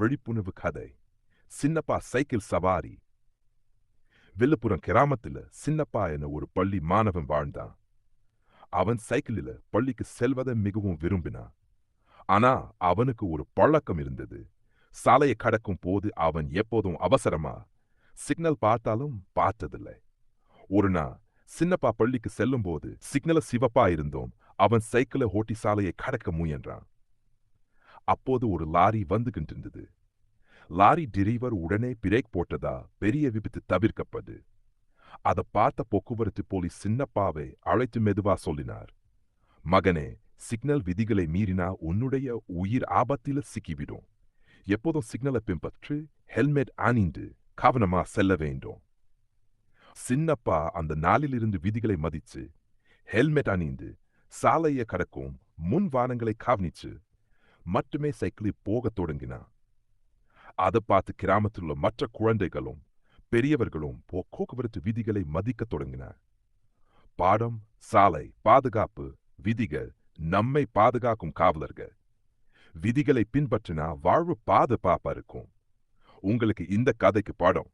விழிப்புணர்வு கதை. சின்னப்பா சைக்கிள் சவாரி. வில்லுப்புரம் கிராமத்துல சின்னப்பா என ஒரு பள்ளி மாணவன் வாழ்ந்தான். அவன் சைக்கிளில் பள்ளிக்கு செல்வதை மிகவும் விரும்பினான். ஆனா அவனுக்கு ஒரு பழக்கம் இருந்தது. சாலையை கடக்கும் போது அவன் எப்போதும் அவசரமா சிக்னல் பார்த்தாலும் பார்த்ததில்லை. ஒரு நாள் சின்னப்பா பள்ளிக்கு செல்லும்போது சிக்னல சிவப்பா இருந்தோம். அவன் சைக்கிளை ஓட்டி சாலையை கடக்க முயன்றான். அப்போது ஒரு லாரி வந்துகிட்டு இருந்தது லாரி டிரைவர் உடனே பிரேக் போட்டதா பெரிய விபத்து தவிர்க்கப்பது அதை பார்த்த போக்குவரத்து போலீஸ் சின்னப்பாவை அழைத்து மெதுவா சொல்லினார். மகனே சிக்னல் விதிகளை மீறினா உன்னுடைய உயிர் ஆபத்தில் சிக்கிவிடும். எப்போதும் சிக்னலை பின்பற்றி ஹெல்மெட் அணிந்து கவனமா செல்ல வேண்டும். சின்னப்பா அந்த நாளிலிருந்து விதிகளை மதிச்சு ஹெல்மெட் அணிந்து சாலையை கடக்கும் முன் வானங்களை கவனிச்சு மட்டுமே சைக்கிளில் போகத் தொடங்கினான். அதை பார்த்து கிராமத்தில் உள்ள மற்ற குழந்தைகளும் பெரியவர்களும் போக்குவரத்து விதிகளை மதிக்கத் தொடங்கினார். பாடம் சாலை பாதுகாப்பு விதிகள் நம்மை பாதுகாக்கும் காவலர்கள். விதிகளை பின்பற்றினா வாழ்வு பாதுகாப்பா இருக்கும். உங்களுக்கு இந்த கதைக்கு பாடம்.